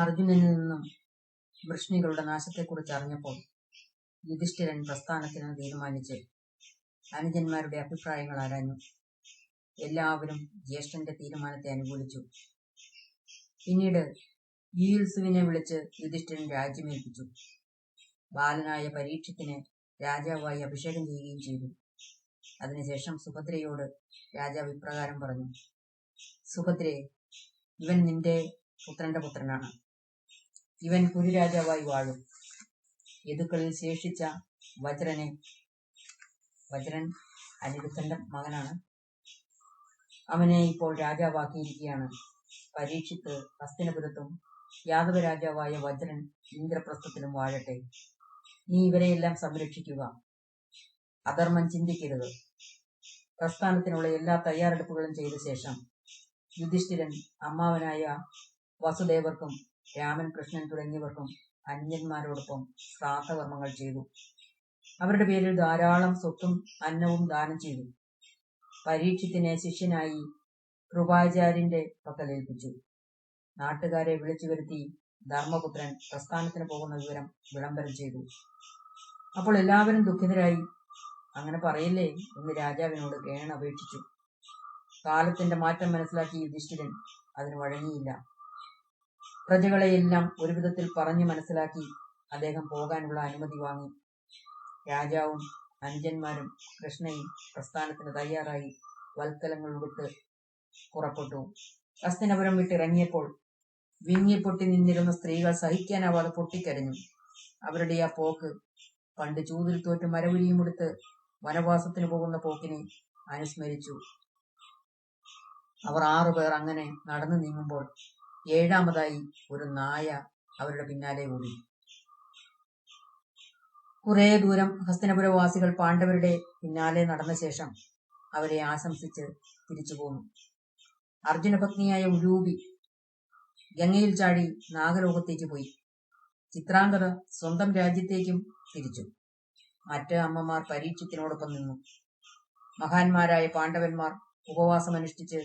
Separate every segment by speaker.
Speaker 1: അർജുനനിൽ നിന്നും വൃഷ്ണികളുടെ നാശത്തെക്കുറിച്ച് അറിഞ്ഞപ്പോൾ യുധിഷ്ഠിരൻ പ്രസ്ഥാനത്തിന് തീരുമാനിച്ച് അനുജന്മാരുടെ അഭിപ്രായങ്ങൾ ആരാഞ്ഞു. എല്ലാവരും ജ്യേഷ്ഠന്റെ തീരുമാനത്തെ അനുകൂലിച്ചു. പിന്നീട് ഈൽസുവിനെ വിളിച്ച് യുധിഷ്ഠിരൻ രാജ്യമേൽപ്പിച്ചു. ബാലനായ പരീക്ഷത്തിന് രാജാവായി അഭിഷേകം ചെയ്യുകയും ചെയ്തു. അതിനുശേഷം സുഭദ്രയോട് രാജാവ് ഇപ്രകാരം പറഞ്ഞു സുഭദ്രേ ഇവൻ നിന്റെ പുത്രന്റെ പുത്രനാണ്. ഇവൻ കുരുരാജാവായി വാഴും. യദുക്കളിൽ ശേഷിച്ച വജ്രനെ വജ്രൻ അനിരുദ്ധന്റെ മകനാണ്. അവനെ ഇപ്പോൾ രാജാവാക്കിയിരിക്കുകയാണ്. പരീക്ഷിത്ത് ഹസ്തിനപുരത്തും യാദവ രാജാവായ വജ്രൻ ഇന്ദ്രപ്രസ്ഥത്തിലും വാഴട്ടെ. നീ ഇവരെയെല്ലാം സംരക്ഷിക്കുക. അധർമ്മം ചിന്തിക്കരുത്. പ്രസ്ഥാനത്തിനുള്ള എല്ലാ തയ്യാറെടുപ്പുകളും ചെയ്ത ശേഷം യുധിഷ്ഠിരൻ അമ്മാവനായ വസുദേവർക്കും രാമൻ കൃഷ്ണൻ തുടങ്ങിയവർക്കും അന്യന്മാരോടൊപ്പം ശ്രാദ്ധകർമ്മങ്ങൾ ചെയ്തു. അവരുടെ പേരിൽ ധാരാളം സ്വത്തും അന്നവും ദാനം ചെയ്തു. പരീക്ഷത്തിനെ ശിഷ്യനായി കൃപാചാര്യന്റെ പക്കലേൽപ്പിച്ചു നാട്ടുകാരെ വിളിച്ചു വരുത്തി ധർമ്മപുത്രൻ പ്രസ്ഥാനത്തിന് പോകുന്ന വിവരം വിളംബരം ചെയ്തു. അപ്പോൾ എല്ലാവരും ദുഃഖിതരായി. അങ്ങനെ പറയില്ലേ? എന്ന് രാജാവിനോട് കേണപേക്ഷിച്ചു കാലത്തിന്റെ മാറ്റം മനസ്സിലാക്കി യുധിഷ്ഠിരൻ അതിന് വഴങ്ങിയില്ല. പ്രജകളെയെല്ലാം ഒരു വിധത്തിൽ പറഞ്ഞു മനസ്സിലാക്കി അദ്ദേഹം പോകാനുള്ള അനുമതി വാങ്ങി. രാജാവും അനുജന്മാരും കൃഷ്ണയും പ്രസ്ഥാനത്തിന് തയ്യാറായി വൽക്കലങ്ങൾ ഉടുത്ത് പുറപ്പെട്ടു. ഹസ്തിനപുരം വിട്ടിറങ്ങിയപ്പോൾ വിങ്ങിപ്പൊട്ടി നിന്നിരുന്ന സ്ത്രീകൾ സഹിക്കാനാവാതെ പൊട്ടിക്കരഞ്ഞു. അവരുടെ ആ പോക്ക് പണ്ട് ചൂതിൽ തോറ്റ് മരവുരിയും എടുത്ത് വനവാസത്തിന് പോകുന്ന പോക്കിനെ അനുസ്മരിച്ചു. അവർ ആറുപേർ അങ്ങനെ നടന്നു നീങ്ങുമ്പോൾ ഏഴാമതായി ഒരു നായ അവരുടെ പിന്നാലെ ഓടി. കുറെ ദൂരം ഹസ്തനപുരവാസികൾ പാണ്ഡവരുടെ പിന്നാലെ നടന്ന ശേഷം അവരെ ആശംസിച്ച് തിരിച്ചു പോന്നു. അർജുനപത്നിയായ ഉലൂബി ഗംഗയിൽ ചാടി നാഗലോകത്തേക്ക് പോയി. ചിത്രാംഗത സ്വന്തം രാജ്യത്തേക്കും തിരിച്ചു. മറ്റ് അമ്മമാർ പരീക്ഷത്തിനോടൊപ്പം നിന്നു. മഹാന്മാരായ പാണ്ഡവന്മാർ ഉപവാസമനുഷ്ഠിച്ച്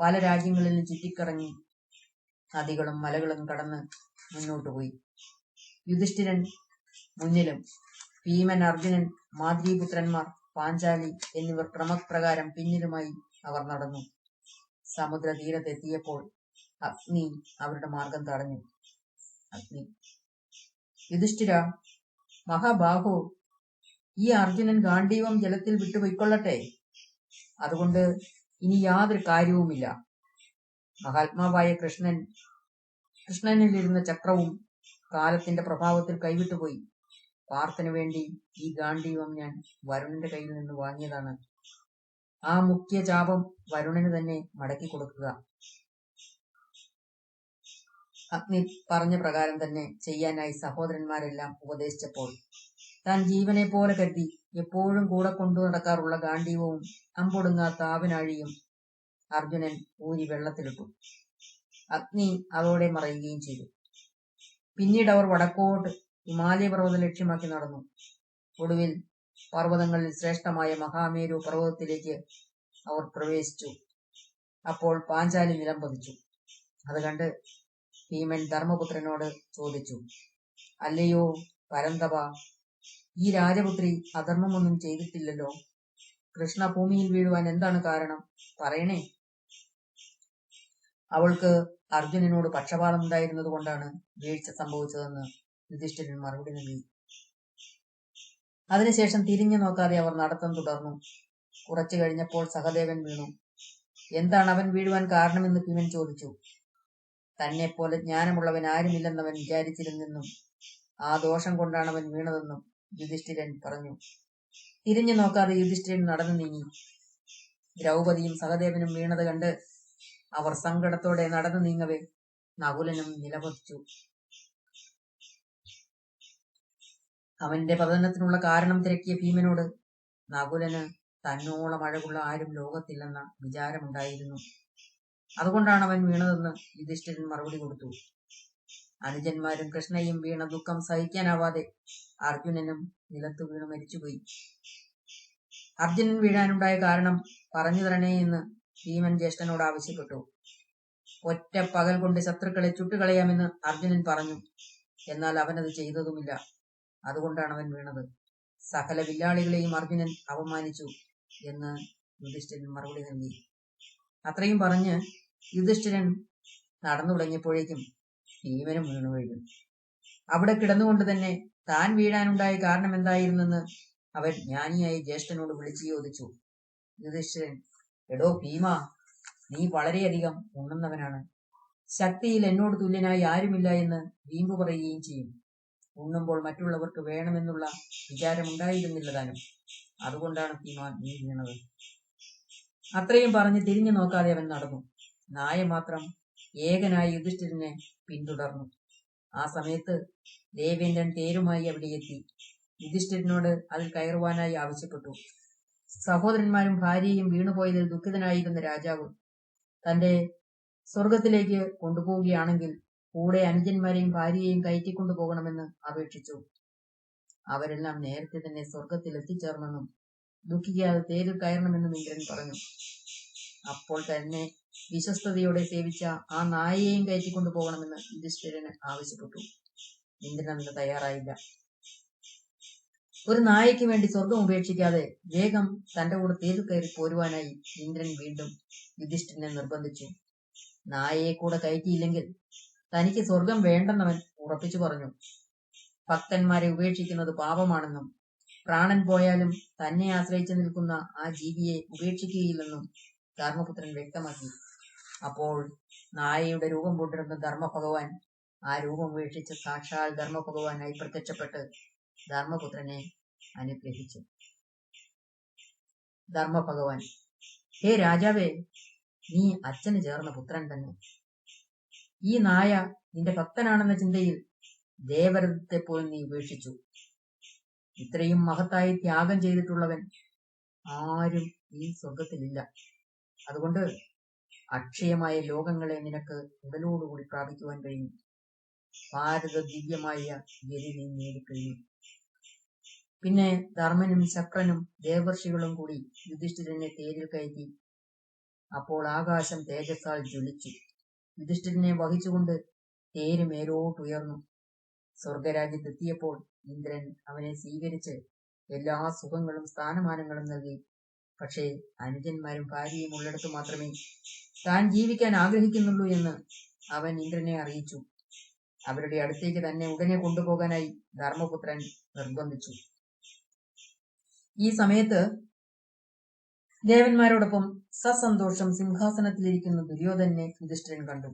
Speaker 1: പല രാജ്യങ്ങളിലും ചുറ്റിക്കറങ്ങി നദികളും മലകളും കടന്ന് മുന്നോട്ടു പോയി. യുധിഷ്ഠിരൻ മുന്നിലും ഭീമൻ അർജുനൻ മാതൃപുത്രന്മാർ പാഞ്ചാലി എന്നിവർ ക്രമപ്രകാരം പിന്നിലുമായി അവർ നടന്നു. സമുദ്ര തീരത്തെത്തിയപ്പോൾ അഗ്നി അവരുടെ മാർഗം തടഞ്ഞു. അഗ്നി. യുധിഷ്ഠിര മഹാബാഹു ഈ അർജുനൻ ഗാന്ഡീവം ജലത്തിൽ വിട്ടുപോയിക്കൊള്ളട്ടെ? അതുകൊണ്ട് ഇനി യാതൊരു കാര്യവുമില്ല. മഹാത്മാവായ കൃഷ്ണൻ കൃഷ്ണനിലിരുന്ന ചക്രവും കാലത്തിന്റെ പ്രഭാവത്തിൽ കൈവിട്ടുപോയി. പാർത്തിനു വേണ്ടി ഈ ഗാന്ഡീവം ഞാൻ വരുണന്റെ കയ്യിൽ നിന്ന് വാങ്ങിയതാണ്. ആ മുഖ്യ ചാപം വരുണന് തന്നെ മടക്കി കൊടുക്കുക. അഗ്നി പറഞ്ഞ പ്രകാരം തന്നെ ചെയ്യാനായി സഹോദരന്മാരെല്ലാം ഉപദേശിച്ചപ്പോൾ താൻ ജീവനെ പോലെ കരുതി എപ്പോഴും കൂടെ കൊണ്ടു നടക്കാറുള്ള ഗാന്ഡീവവും അമ്പൊടുങ്ങാത്ത ആവിനാഴിയും അർജുനൻ ഊരി വെള്ളത്തിലിട്ടു. അഗ്നി അതോടെ മറയുകയും ചെയ്തു. പിന്നീട് അവർ വടക്കോട്ട് ഹിമാലയ പർവതം ലക്ഷ്യമാക്കി നടന്നു. ഒടുവിൽ പർവതങ്ങളിൽ ശ്രേഷ്ഠമായ മഹാമേരു പർവതത്തിലേക്ക് അവർ പ്രവേശിച്ചു. അപ്പോൾ പാഞ്ചാലി നിലം പതിച്ചു. അത് കണ്ട് ഭീമൻ ധർമ്മപുത്രനോട് ചോദിച്ചു അല്ലയോ പരന്തപ ഈ രാജപുത്രി അധർമ്മമൊന്നും ചെയ്തിട്ടില്ലല്ലോ. കൃഷ്ണ ഭൂമിയിൽ വീഴുവാൻ എന്താണ് കാരണം? പറയണേ. അവൾക്ക് അർജുനനോട് പക്ഷപാതം ഉണ്ടായിരുന്നത് കൊണ്ടാണ് വീഴ്ച സംഭവിച്ചതെന്ന് യുധിഷ്ഠിരൻ മറുപടി നൽകി. അതിനുശേഷം തിരിഞ്ഞു നോക്കാതെ അവർ നടത്തം തുടർന്നു. കുറച്ചു കഴിഞ്ഞപ്പോൾ സഹദേവൻ വീണു. എന്താണ് അവൻ വീഴുവാൻ കാരണമെന്ന് ഭീമൻ ചോദിച്ചു. തന്നെ പോലെ ജ്ഞാനമുള്ളവൻ ആരുമില്ലെന്നവൻ വിചാരിച്ചിരുന്നെന്നും ആ ദോഷം കൊണ്ടാണ് അവൻ വീണതെന്നും യുധിഷ്ഠിരൻ പറഞ്ഞു. തിരിഞ്ഞു നോക്കാതെ യുധിഷ്ഠിരൻ നടന്നു നീങ്ങി. ദ്രൗപതിയും സഹദേവനും വീണത് കണ്ട് അവർ സങ്കടത്തോടെ നടന്നു നീങ്ങവേ. നകുലനും നിലപതിച്ചു അവന്റെ പതനത്തിനുള്ള കാരണം തിരക്കിയ ഭീമനോട് നകുലന് തന്നോളം അഴകുള്ള ആരും ലോകത്തില്ലെന്ന വിചാരമുണ്ടായിരുന്നു. അതുകൊണ്ടാണ് അവൻ വീണതെന്ന് യുധിഷ്ഠിരൻ മറുപടി കൊടുത്തു. അനുജന്മാരും കൃഷ്ണയും വീണ ദുഃഖം സഹിക്കാനാവാതെ അർജുനനും നിലത്തു വീണ് മരിച്ചുപോയി. അർജുനൻ വീഴാനുണ്ടായ കാരണം പറഞ്ഞു തരണേ എന്ന് ഭീമൻ ജ്യേഷ്ഠനോട് ആവശ്യപ്പെട്ടു. ഒറ്റ പകൽ കൊണ്ട് ശത്രുക്കളെ ചുട്ടുകളയാമെന്ന് അർജുനൻ പറഞ്ഞു. എന്നാൽ അവനത് ചെയ്തതുമില്ല. അതുകൊണ്ടാണ് അവൻ വീണത്. സകല വില്ലാളികളെയും അർജുനൻ അപമാനിച്ചു എന്ന് യുധിഷ്ഠിരൻ മറുപടി നൽകി. അത്രയും പറഞ്ഞ് യുധിഷ്ഠിരൻ നടന്നു തുടങ്ങിയപ്പോഴേക്കും ഭീമനും വീണു വീഴും. അവിടെ കിടന്നുകൊണ്ട് തന്നെ താൻ വീഴാനുണ്ടായ കാരണം എന്തായിരുന്നെന്ന് അവൻ ജ്ഞാനിയായി ജ്യേഷ്ഠനോട് വിളിച്ചു ചോദിച്ചു. യുധിഷ്ഠിരൻ എടോ ഭീമ നീ വളരെയധികം ഉണ്ണുന്നവനാണ്. ശക്തിയിൽ എന്നോട് തുല്യനായി ആരുമില്ല എന്ന് ഭീമ പറയുകയും ചെയ്യും. ഉണ്ണുമ്പോൾ മറ്റുള്ളവർക്ക് വേണമെന്നുള്ള വിചാരമുണ്ടായിരുന്നില്ല താനും അതുകൊണ്ടാണ് ഭീമ നീ വീണത്. അത്രയും പറഞ്ഞ് തിരിഞ്ഞു നോക്കാതെ അവൻ നടന്നു. നായ മാത്രം ഏകനായ യുധിഷ്ഠിരനെ പിന്തുടർന്നു. ആ സമയത്ത് ദേവേന്ദ്രൻ തേരുമായി അവിടെ എത്തി. യുധിഷ്ഠിരനോട് അതിൽ കയറുവാനായി ആവശ്യപ്പെട്ടു. സഹോദരന്മാരും ഭാര്യയും വീണുപോയതിൽ ദുഃഖിതനായിരുന്ന രാജാവ് തന്റെ സ്വർഗത്തിലേക്ക് കൊണ്ടുപോവുകയാണെങ്കിൽ കൂടെ അനുജന്മാരെയും ഭാര്യയെയും കയറ്റിക്കൊണ്ടു പോകണമെന്ന് അപേക്ഷിച്ചു. അവരെല്ലാം നേരത്തെ തന്നെ സ്വർഗത്തിൽ എത്തിച്ചേർന്നെന്നും ദുഃഖിക്കാതെ തേരിൽ കയറണമെന്നും ഇന്ദ്രൻ പറഞ്ഞു. അപ്പോൾ തന്നെ വിശ്വസ്തയോടെ സേവിച്ച ആ നായയെയും കയറ്റിക്കൊണ്ടു പോകണമെന്ന് യുധിഷ്ഠിരന് ആവശ്യപ്പെട്ടു. ഇന്ദ്രൻ അതിന് തയ്യാറായില്ല. ഒരു നായയ്ക്ക് വേണ്ടി സ്വർഗം ഉപേക്ഷിക്കാതെ വേഗം തന്റെ കൂടെ തേരിൽ കയറി പോരുവാനായി ഇന്ദ്രൻ വീണ്ടും യുധിഷ്ഠിരനെ നിർബന്ധിച്ചു. നായയെ കൂടെ കയറ്റിയില്ലെങ്കിൽ തനിക്ക് സ്വർഗം വേണ്ടെന്നവൻ ഉറപ്പിച്ചു പറഞ്ഞു. ഭക്തന്മാരെ ഉപേക്ഷിക്കുന്നത് പാപമാണെന്നും പ്രാണൻ പോയാലും തന്നെ ആശ്രയിച്ചു നിൽക്കുന്ന ആ ജീവിയെ ഉപേക്ഷിക്കുകയില്ലെന്നും ധർമ്മപുത്രൻ വ്യക്തമാക്കി. അപ്പോൾ നായയുടെ രൂപം കൊണ്ടിരുന്ന ധർമ്മഭഗവാൻ ആ രൂപം ഉപേക്ഷിച്ച് സാക്ഷാൽ ധർമ്മഭഗവാനായി പ്രത്യക്ഷപ്പെട്ട് ധർമ്മപുത്രനെ അനുഗ്രഹിച്ചു. ധർമ്മഭഗവാൻ ഹേ രാജാവേ നീ അച്ഛന് ചേർന്ന പുത്രൻ തന്നെ. ഈ നായ നിന്റെ ഭക്തനാണെന്ന ചിന്തയിൽ ദേവരത്തെ പോലും നീ ഉപേക്ഷിച്ചു. ഇത്രയും മഹത്തായി ത്യാഗം ചെയ്തിട്ടുള്ളവൻ ആരും ഈ സ്വർഗത്തിലില്ല അതുകൊണ്ട് അക്ഷയമായ ലോകങ്ങളെ നിനക്ക് ഉടലോടുകൂടി പ്രാപിക്കുവാൻ കഴിയും. ഭാരത ദിവ്യമായ ഗതി നീ നേടിക്കഴിയും പിന്നെ ധർമ്മനും ശക്രനും ദേവർഷികളും കൂടി യുധിഷ്ഠിരനെ തേരിൽ കയറ്റി. അപ്പോൾ ആകാശം തേജസ്സാൽ ജ്വലിച്ചു. യുധിഷ്ഠിരനെ വഹിച്ചുകൊണ്ട് തേര് മേലോട്ടുയർന്നു. സ്വർഗരാജ്യത്തെത്തിയപ്പോൾ ഇന്ദ്രൻ അവനെ സ്വീകരിച്ച് എല്ലാ സുഖങ്ങളും സ്ഥാനമാനങ്ങളും നൽകി. പക്ഷേ അനുജന്മാരും ഭാര്യയും ഉള്ളിടത്ത് മാത്രമേ താൻ ജീവിക്കാൻ ആഗ്രഹിക്കുന്നുള്ളൂ എന്ന് അവൻ ഇന്ദ്രനെ അറിയിച്ചു. അവരുടെ അടുത്തേക്ക് തന്നെ ഉടനെ കൊണ്ടുപോകാനായി ധർമ്മപുത്രൻ നിർബന്ധിച്ചു. ഈ സമയത്ത് ദേവന്മാരോടൊപ്പം സസന്തോഷം സിംഹാസനത്തിലിരിക്കുന്ന ദുര്യോധനെ യുധിഷ്ഠിരൻ കണ്ടു.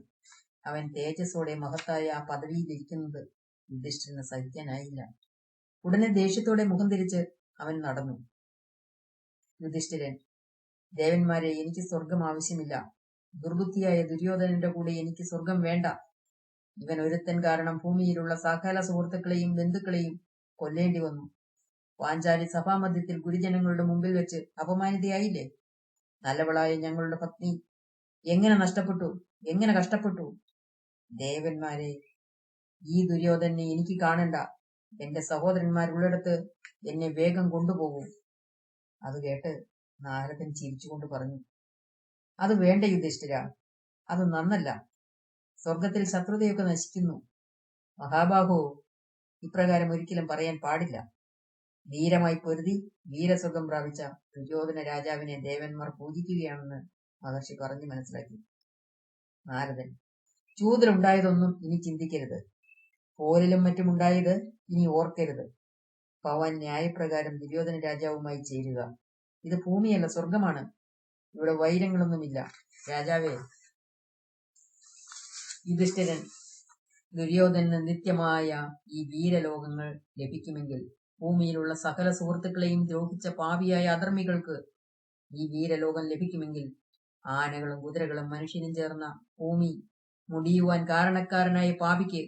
Speaker 1: അവൻ തേജസ്സോടെ മഹത്തായ ആ പദവിയിലിരിക്കുന്നത് യുധിഷ്ഠിരന് സഹിക്കാനായില്ല. ഉടനെ ദേഷ്യത്തോടെ മുഖം തിരിച്ച് അവൻ നടന്നു. യുധിഷ്ഠിരൻ ദേവന്മാരെ എനിക്ക് സ്വർഗം ആവശ്യമില്ല. ദുർബുദ്ധിയായ ദുര്യോധനന്റെ കൂടെ എനിക്ക് സ്വർഗം വേണ്ട. ഇവൻ ഒരുത്തൻ കാരണം ഭൂമിയിലുള്ള സകല സുഹൃത്തുക്കളെയും ബന്ധുക്കളെയും കൊല്ലേണ്ടി വന്നു. പാഞ്ചാലി സഭാമധ്യത്തിൽ ഗുരുജനങ്ങളുടെ മുമ്പിൽ വെച്ച് അപമാനിതയായില്ലേ? നല്ലവളായ ഞങ്ങളുടെ പത്നി എങ്ങനെ നഷ്ടപ്പെട്ടു? എങ്ങനെ കഷ്ടപ്പെട്ടു? ദേവന്മാരെ ഈ ദുര്യോധനെ എനിക്ക് കാണണ്ട. എന്റെ സഹോദരന്മാരുള്ളിടത്ത് എന്നെ വേഗം കൊണ്ടുപോകും. അത് കേട്ട് നാരദൻ ചിരിച്ചുകൊണ്ട് പറഞ്ഞു. അത് വേണ്ട യുധിഷ്ഠിര അത് നന്നല്ല. സ്വർഗത്തിൽ ശത്രുതയൊക്കെ നശിക്കുന്നു. മഹാബാഹു ഇപ്രകാരം ഒരിക്കലും പറയാൻ പാടില്ല. ധീരമായി പൊരുതി വീരസുഖം പ്രാപിച്ച ദുര്യോധന രാജാവിനെ ദേവന്മാർ പൂജിക്കുകയാണെന്ന് മഹർഷി പറഞ്ഞു മനസ്സിലാക്കി. നാരദൻ ചൂതിലുണ്ടായതൊന്നും ഇനി ചിന്തിക്കരുത്. പോരിലും മറ്റുമുണ്ടായത് ഇനി ഓർക്കരുത്. പവൻ ന്യായപ്രകാരം ദുര്യോധന രാജാവുമായി ചേരുക. ഇത് ഭൂമിയല്ല സ്വർഗമാണ് ഇവിടെ വൈരങ്ങളൊന്നുമില്ല. രാജാവേ യുധിഷ്ഠിരൻ ദുര്യോധനന് നിത്യമായ ഈ വീരലോകങ്ങൾ ലഭിക്കുമെങ്കിൽ ഭൂമിയിലുള്ള സകല സുഹൃത്തുക്കളെയും ദ്രോഹിച്ച പാപിയായ അധർമ്മികൾക്ക് ഈ വീരലോകം ലഭിക്കുമെങ്കിൽ ആനകളും കുതിരകളും മനുഷ്യനും ചേർന്ന ഭൂമി മുടിയുവാൻ കാരണക്കാരനായ പാപിക്ക്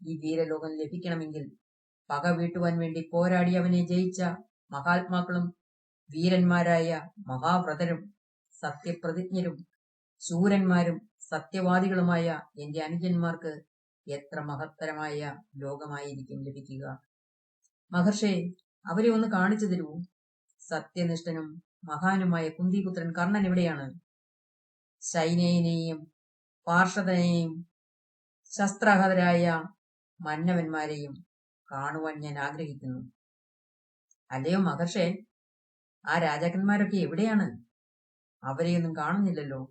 Speaker 1: ഈ വീരലോകം ലഭിക്കണമെങ്കിൽ പക വീട്ടുവാൻ വേണ്ടി പോരാടി അവനെ ജയിച്ച മഹാത്മാക്കളും വീരന്മാരായ മഹാവ്രതരും സത്യപ്രതിജ്ഞരും ശൂരന്മാരും സത്യവാദികളുമായ എന്റെ അനുജന്മാർക്ക് എത്ര മഹത്തരമായ ലോകമായിരിക്കും ലഭിക്കുക. മഹർഷേ അവരെ ഒന്ന് കാണിച്ചു തരൂ സത്യനിഷ്ഠനും മഹാനുമായ കുന്തിപുത്രൻ കർണൻ എവിടെയാണ്? ശൈനേനെയും പാർഷദനെയും ശസ്ത്രഹതരായ മന്നവന്മാരെയും കാണുവാൻ ഞാൻ ആഗ്രഹിക്കുന്നു. അല്ലയോ മഹർഷേ ആ രാജാക്കന്മാരൊക്കെ എവിടെയാണ്? അവരെയൊന്നും കാണുന്നില്ലല്ലോ.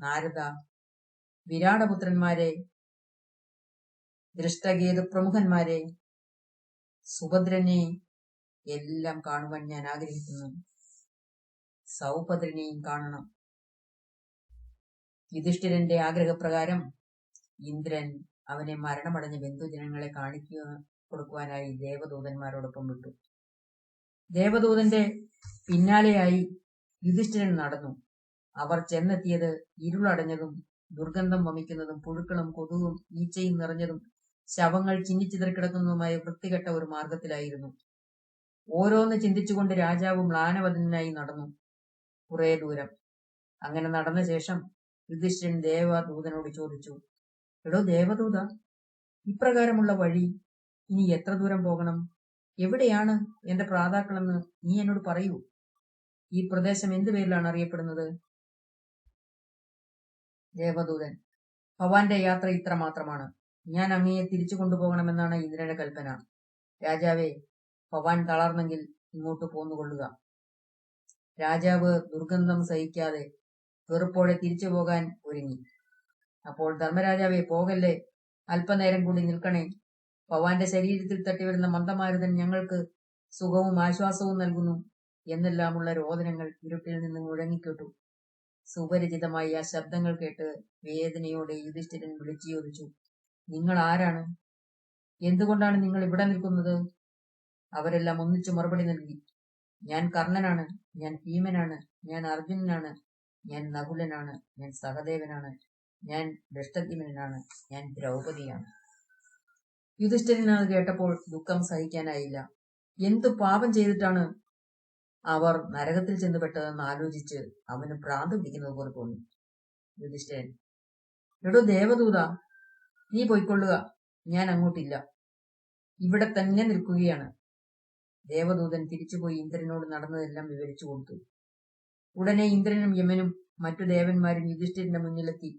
Speaker 1: നാരദ വിരാടപുത്രന്മാരെ ദൃഷ്ടഗേതു പ്രമുഖന്മാരെ സുഭദ്രനെ എല്ലാം കാണുവാൻ ഞാൻ ആഗ്രഹിക്കുന്നു. സൗഭദ്രനെയും കാണണം. യുധിഷ്ഠിരന്റെ ആഗ്രഹപ്രകാരം ഇന്ദ്രൻ അവനെ മരണമടഞ്ഞ ബന്ധുജനങ്ങളെ കാണിക്കുക കൊടുക്കുവാനായി ദേവദൂതന്മാരോടൊപ്പം വിട്ടു. ദേവദൂതന്റെ പിന്നാലെയായി യുധിഷ്ഠിരൻ നടന്നു. അവർ ചെന്നെത്തിയത് ഇരുളടഞ്ഞതും ദുർഗന്ധം വമിക്കുന്നതും പുഴുക്കളും കൊതുകും ഈച്ചയും നിറഞ്ഞതും ശവങ്ങൾ ചിന്നിച്ചിതറിക്കിടക്കുന്നതുമായ വൃത്തികെട്ട ഒരു മാർഗത്തിലായിരുന്നു ഓരോന്ന് ചിന്തിച്ചുകൊണ്ട് രാജാവ് മ്ലാനവദനായി നടന്നു കുറേ ദൂരം. അങ്ങനെ നടന്ന ശേഷം യുധിഷ്ഠിരൻ ദേവദൂതനോട് ചോദിച്ചു എടോ ദേവദൂത ഇപ്രകാരമുള്ള വഴി ഇനി എത്ര ദൂരം പോകണം? എവിടെയാണ് എന്റെ പ്രാതാക്കളെന്ന് നീ എന്നോട് പറയൂ? ഈ പ്രദേശം എന്ത് പേരിലാണ് അറിയപ്പെടുന്നത്? ദേവദൂതൻ ഭവാന്റെ യാത്ര ഇത്ര മാത്രമാണ്. ഞാൻ അങ്ങയെ തിരിച്ചു കൊണ്ടുപോകണമെന്നാണ് ഇന്ദ്രന്റെ കൽപ്പന. രാജാവേ ഭവാൻ തളർന്നെങ്കിൽ ഇങ്ങോട്ട് പോന്നുകൊള്ളുക. രാജാവ് ദുർഗന്ധം സഹിക്കാതെ വെറുപ്പോടെ തിരിച്ചു പോകാൻ ഒരുങ്ങി. അപ്പോൾ ധർമ്മരാജാവേ പോകല്ലേ? അല്പനേരം കൂടി നിൽക്കണേ. ഭവാന്റെ ശരീരത്തിൽ തട്ടിവരുന്ന മന്ദമാരുതൻ ഞങ്ങൾക്ക് സുഖവും ആശ്വാസവും നൽകുന്നു എന്നെല്ലാമുള്ള രോദനങ്ങൾ ഇരുട്ടിൽ നിന്ന് മുഴങ്ങിക്കേട്ടു. സുപരിചിതമായി ആ ശബ്ദങ്ങൾ കേട്ട് വേദനയോടെ യുധിഷ്ഠിരൻ വിളിച്ചു ചോദിച്ചു നിങ്ങൾ ആരാണ് എന്തുകൊണ്ടാണ് നിങ്ങൾ ഇവിടെ നിൽക്കുന്നത്? അവരെല്ലാം ഒന്നിച്ചു മറുപടി നൽകി. ഞാൻ കർണനാണ് ഞാൻ ഭീമനാണ് ഞാൻ അർജുനനാണ് ഞാൻ നകുലനാണ് ഞാൻ സഹദേവനാണ് ഞാൻ ദൃഷ്ടധീമനാണ് ഞാൻ ദ്രൗപദിയാണ്. യുധിഷ്ഠിരൻ അത് കേട്ടപ്പോൾ ദുഃഖം സഹിക്കാനായില്ല. എന്തു പാപം ചെയ്തിട്ടാണ് അവർ നരകത്തിൽ ചെന്ന് പെട്ടതെന്ന് ആലോചിച്ച് അവന് ഭ്രാന്ത് പിടിക്കുന്നത് പോലെ തോന്നി. യുധിഷ്ഠിരൻ എടോ ദേവദൂത നീ പോയിക്കൊള്ളുക. ഞാൻ അങ്ങോട്ടില്ല. ഇവിടെ തന്നെ നിൽക്കുകയാണ്. ദേവദൂതൻ തിരിച്ചുപോയി ഇന്ദ്രനോട് നടന്നതെല്ലാം വിവരിച്ചു കൊടുത്തു. ഉടനെ ഇന്ദ്രനും യമനും മറ്റു ദേവന്മാരും യുധിഷ്ഠിരന്റെ മുന്നിലെത്തി.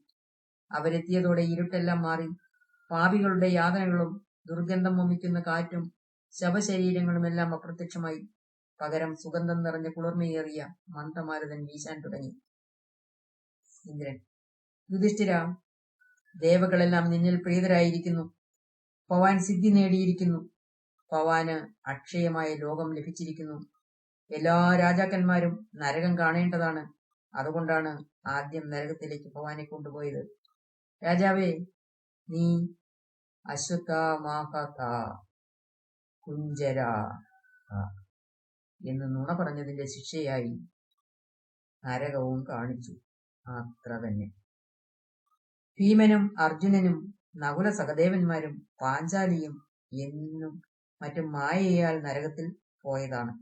Speaker 1: അവരെത്തിയതോടെ ഇരുട്ടെല്ലാം മാറി. പാപികളുടെ യാതനകളും ദുർഗന്ധം വമിക്കുന്ന കാറ്റും ശവശരീരങ്ങളുമെല്ലാം അപ്രത്യക്ഷമായി. പകരം സുഗന്ധം നിറഞ്ഞ കുളിർമയേറിയ മന്ദമാരുതൻ വീശാൻ തുടങ്ങി. ഇന്ദ്രൻ യുധിഷ്ഠിര ദേവകളെല്ലാം നിന്നിൽ പ്രീതരായിരിക്കുന്നു പവാൻ സിദ്ധി നേടിയിരിക്കുന്നു. പവാന് അക്ഷയമായ ലോകം ലഭിച്ചിരിക്കുന്നു. എല്ലാ രാജാക്കന്മാരും നരകം കാണേണ്ടതാണ്. അതുകൊണ്ടാണ് ആദ്യം നരകത്തിലേക്ക് പവാനെ കൊണ്ടുപോയത്. രാജാവേ നീ കുഞ്ചര എന്ന് നുണ പറഞ്ഞതിന്റെ ശിക്ഷയായി നരകവും കാണിച്ചു. അത്ര തന്നെ ഭീമനും അർജുനനും നകുല സഹദേവന്മാരും പാഞ്ചാലിയും എന്നും മറ്റും മായയാൽ നരകത്തിൽ പോയതാണ്.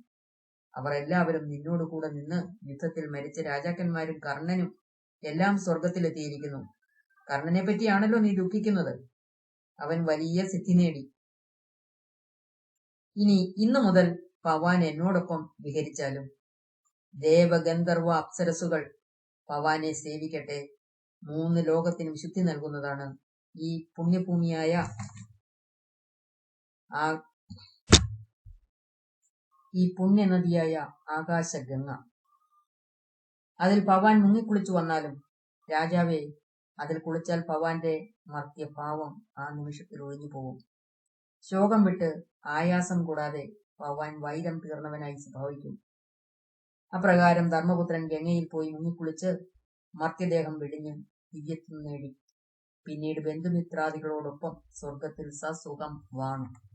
Speaker 1: അവർ എല്ലാവരും നിന്നോട് കൂടെ നിന്ന് യുദ്ധത്തിൽ മരിച്ച രാജാക്കന്മാരും കർണനും എല്ലാം സ്വർഗത്തിലെത്തിയിരിക്കുന്നു കർണനെ പറ്റിയാണല്ലോ നീ ദുഃഖിക്കുന്നത്. അവൻ വലിയ സിദ്ധി നേടി. ഇനി ഇന്നു മുതൽ പവാൻ എന്നോടൊപ്പം വിഹരിച്ചാലും ദേവഗന്ധർവ അപ്സരസുകൾ പവാനെ സേവിക്കട്ടെ മൂന്ന് ലോകത്തിനും ശുദ്ധി നൽകുന്നതാണ്. ഈ പുണ്യഭൂമിയായ ഈ പുണ്യനദിയായ ആകാശഗംഗ. അതിൽ പവാൻ മുങ്ങിക്കുളിച്ചു വന്നാലും രാജാവേ അതിൽ കുളിച്ചാൽ പവാന്റെ മർത്തിയ പാവം ആ നിമിഷത്തിൽ ഒഴിഞ്ഞു പോകും ശോകം വിട്ട് ആയാസം കൂടാതെ പവാൻ വൈരം തീർന്നവനായി സ്വഭാവിക്കും. അപ്രകാരം ധർമ്മപുത്രൻ ഗംഗയിൽ പോയി മുങ്ങിക്കുളിച്ച് മർത്യദേഹം വെടിഞ്ഞ് ദിവ്യത്വം നേടി. പിന്നീട് ബന്ധുമിത്രാദികളോടൊപ്പം സ്വർഗത്തിൽ സസുഖം വാണു.